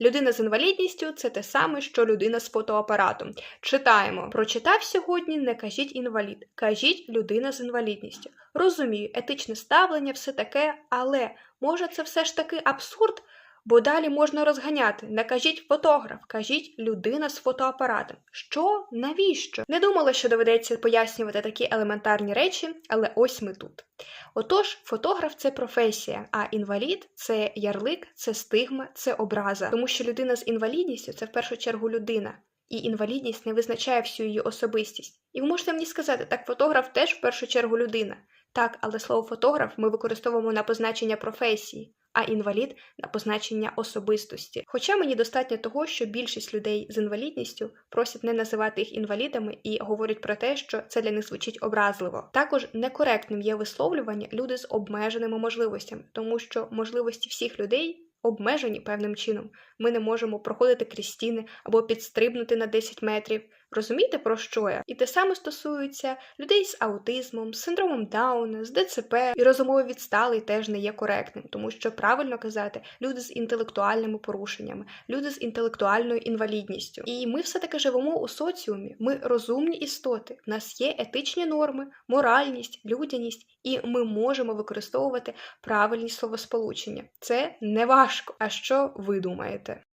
Людина з інвалідністю це те саме, що людина з фотоапаратом. Читаємо: прочитав сьогодні, не кажіть інвалід, кажіть людина з інвалідністю. Розумію, етичне ставлення, все таке, але може це все ж таки абсурд? Бо далі можна розганяти. Не кажіть фотограф, кажіть людина з фотоапаратом. Що? Навіщо? Не думала, що доведеться пояснювати такі елементарні речі, але ось ми тут. Отож, фотограф це професія, а інвалід це ярлик, це стигма, це образа. Тому що людина з інвалідністю це в першу чергу людина. І інвалідність не визначає всю її особистість. І ви можете мені сказати, так фотограф теж в першу чергу людина. Так, але слово фотограф ми використовуємо на позначення професії, а інвалід на позначення особистості. Хоча мені достатньо того, що більшість людей з інвалідністю просять не називати їх інвалідами і говорять про те, що це для них звучить образливо. Також некоректним є висловлювання люди з обмеженими можливостями, тому що можливості всіх людей. Обмежені певним чином, ми не можемо проходити крізь стіни або підстрибнути на 10 метрів. Розумієте, про що я? І те саме стосується людей з аутизмом, з синдромом Дауна, з ДЦП і розумово відсталий теж не є коректним, тому що правильно казати люди з інтелектуальними порушеннями, люди з інтелектуальною інвалідністю. І ми все таки живемо у соціумі. Ми розумні істоти. У нас є етичні норми, моральність, людяність, і ми можемо використовувати правильні словосполучення. Це не важко. А що ви думаєте?